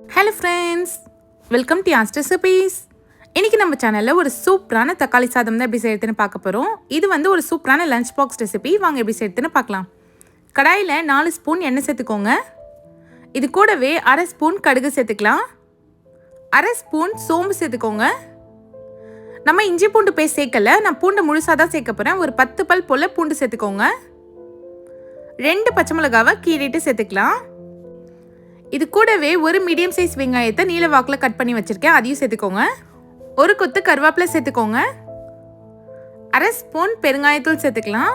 Hello friends welcome to ஆஸ்ட் recipes இன்றைக்கி நம்ம சேனலில் ஒரு சூப்பரான தக்காளி சாதம் தான் எப்படி செய்யறதுன்னு பார்க்க போகிறோம் இது வந்து ஒரு சூப்பரான லஞ்ச் பாக்ஸ் ரெசிபி வாங்க எப்படி செய்யறதுன்னு பார்க்கலாம். கடாயில் நாலு ஸ்பூன் எண்ணெய் சேர்த்துக்கோங்க. இது கூடவே அரை ஸ்பூன் கடுகு சேர்த்துக்கலாம். அரை ஸ்பூன் சோம்பு சேர்த்துக்கோங்க. நம்ம இஞ்சி பூண்டு போய் சேர்க்கல. நான் பூண்டு முழுசாக தான் சேர்க்க போகிறேன் ஒரு பத்து பல் போல் பூண்டு சேர்த்துக்கோங்க. ரெண்டு பச்சை மிளகாவை கீறிட்டு சேர்த்துக்கலாம். இது கூடவே ஒரு மீடியம் சைஸ் வெங்காயத்தை நீல வாக்கில் கட் பண்ணி வச்சுருக்கேன். அதையும் சேர்த்துக்கோங்க. ஒரு கொத்து கருவேப்பிலை சேர்த்துக்கோங்க. அரை ஸ்பூன் பெருங்காயத்தூள் சேர்த்துக்கலாம்.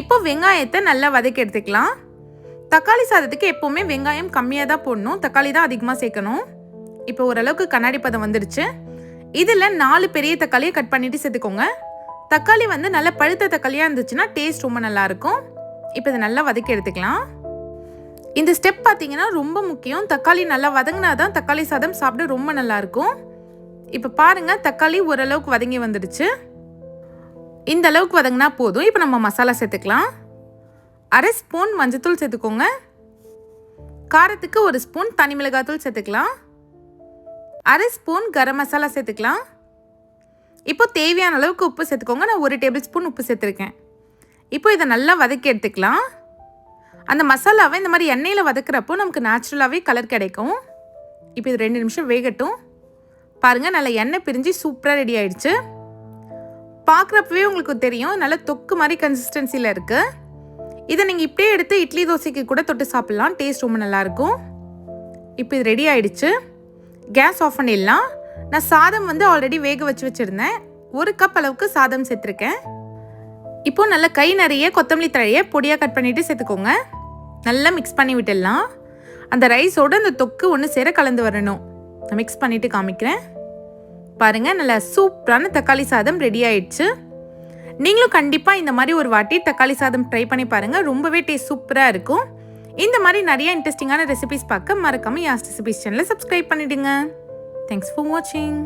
இப்போ வெங்காயத்தை நல்லா வதக்கி எடுத்துக்கலாம். தக்காளி சாதத்துக்கு எப்போவுமே வெங்காயம் கம்மியாக தான் போடணும். தக்காளி தான் அதிகமாக சேர்க்கணும். இப்போ ஓரளவுக்கு கண்ணாடி பதம் வந்துடுச்சு இதில் நாலு பெரிய தக்காளியை கட் பண்ணிவிட்டு சேர்த்துக்கோங்க. தக்காளி வந்து நல்லா பழுத்த தக்காளியாக இருந்துச்சுன்னா டேஸ்ட் ரொம்ப நல்லாயிருக்கும் இப்போ இதை நல்லா வதக்கி எடுத்துக்கலாம். இந்த ஸ்டெப் பார்த்தீங்கன்னா ரொம்ப முக்கியம். தக்காளி நல்லா வதங்கினா தான் தக்காளி சாதம் சாப்பிட ரொம்ப நல்லாயிருக்கும். இப்போ பாருங்கள் தக்காளி ஓரளவுக்கு வதங்கி வந்துடுச்சு. இந்த அளவுக்கு வதங்கினா போதும். இப்போ நம்ம மசாலா சேர்த்துக்கலாம். அரை ஸ்பூன் மஞ்சத்தூள் சேர்த்துக்கோங்க. காரத்துக்கு ஒரு ஸ்பூன் தனி மிளகாத்தூள் சேர்த்துக்கலாம். அரை ஸ்பூன் கரம் மசாலா சேர்த்துக்கலாம். இப்போ தேவையான அளவுக்கு உப்பு சேர்த்துக்கோங்க. நான் ஒரு டேபிள் ஸ்பூன் உப்பு சேர்த்துருக்கேன். இப்போ இதை நல்லா வதக்கி எடுத்துக்கலாம். அந்த மசாலாவை இந்த மாதிரி எண்ணெயில் வதக்குறப்போ நமக்கு நேச்சுரலாகவே கலர் கிடைக்கும். இப்போ இது ரெண்டு நிமிஷம் வேகட்டும். பாருங்கள் நல்லா எண்ணெய் பிரிஞ்சு சூப்பராக ரெடி ஆயிடுச்சு. பார்க்குறப்பவே உங்களுக்கு தெரியும் நல்லா தொக்கு மாதிரி கன்சிஸ்டன்சியில் இருக்குது இதை நீங்கள் இப்படியே எடுத்து இட்லி தோசைக்கு கூட தொட்டு சாப்பிட்லாம். டேஸ்ட் ரொம்ப நல்லாயிருக்கும் இப்போ இது ரெடி ஆயிடுச்சு. கேஸ் ஆஃப் பண்ணிடலாம். நான் சாதம் வந்து ஆல்ரெடி வேக வச்சு வச்சுருந்தேன். ஒரு கப் அளவுக்கு சாதம் சேர்த்துருக்கேன். இப்போ நல்லா கை நிறைய கொத்தமல்லி தழையை பொடியாக கட் பண்ணிவிட்டு சேர்த்துக்கோங்க. நல்லா மிக்ஸ் பண்ணி விட்டுடலாம். அந்த ரைஸோடு அந்த தொக்கு ஒன்று சேர கலந்து வரணும். நான் மிக்ஸ் பண்ணிவிட்டு காமிக்கிறேன். பாருங்கள் நல்லா சூப்பரான தக்காளி சாதம் ரெடி ஆயிடுச்சு. நீங்களும் கண்டிப்பாக இந்த மாதிரி ஒரு வாட்டி தக்காளி சாதம் ட்ரை பண்ணி பாருங்கள் ரொம்பவே டேஸ்ட் சூப்பராக இருக்கும். இந்த மாதிரி நிறைய இன்ட்ரெஸ்டிங்கான ரெசிபிஸ் பார்க்க மறக்காமல் யாஸ் ரெசிபிஸ் சேனலை சப்ஸ்கிரைப் பண்ணிவிடுங்க தேங்க்ஸ் ஃபார் வாட்சிங்